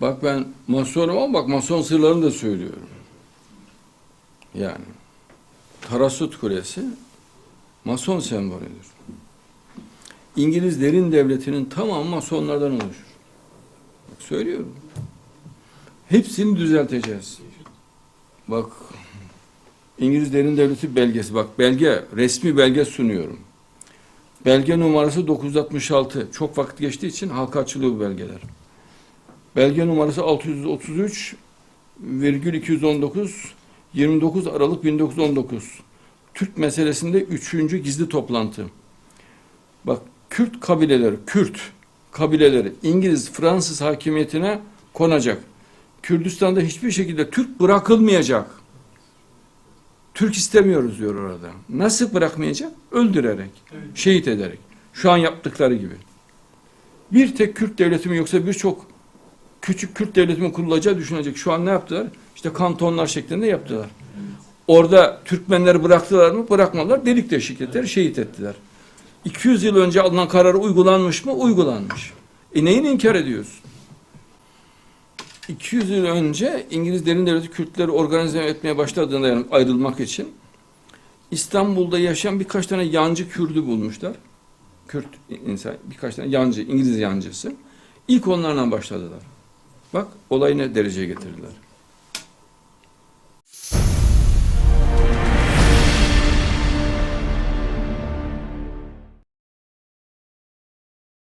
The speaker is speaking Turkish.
Bak ben masonum ama bak mason sırlarını da söylüyorum. Yani Tarasut Kulesi mason sembolüdür. İngiliz derin devletinin tamamı masonlardan oluşur. Bak söylüyorum. Hepsini düzelteceğiz. Bak İngiliz derin devleti belgesi. Bak belge, resmi belge sunuyorum. Belge numarası 966. Çok vakit geçtiği için halka açılıyor bu belgeler. Belge numarası 633 virgül 219 29 Aralık 1919. Türk meselesinde üçüncü gizli toplantı. Bak Kürt kabileleri, Kürt kabileleri İngiliz, Fransız hakimiyetine konacak. Kürdistan'da hiçbir şekilde Türk bırakılmayacak. Türk istemiyoruz diyor orada. Nasıl bırakmayacak? Öldürerek, şehit ederek. Şu an yaptıkları gibi. Bir tek Kürt devleti mi yoksa birçok küçük Kürt devleti mi kurulacağı düşünecek. Şu an ne yaptılar? İşte kantonlar şeklinde yaptılar. Orada Türkmenleri bıraktılar mı? Bırakmadılar. Delik deşik ettiler, şehit ettiler. 200 yıl önce alınan karar uygulanmış mı? Uygulanmış. E neyini inkar ediyorsun? 200 yıl önce İngiliz derin devleti Kürtleri organize etmeye başladığında yani ayrılmak için İstanbul'da yaşayan birkaç tane yancı Kürdü bulmuşlar. Kürt insan, birkaç tane yancı, İngiliz yancısı. İlk onlarla başladılar. Bak olayı ne dereceye getirdiler.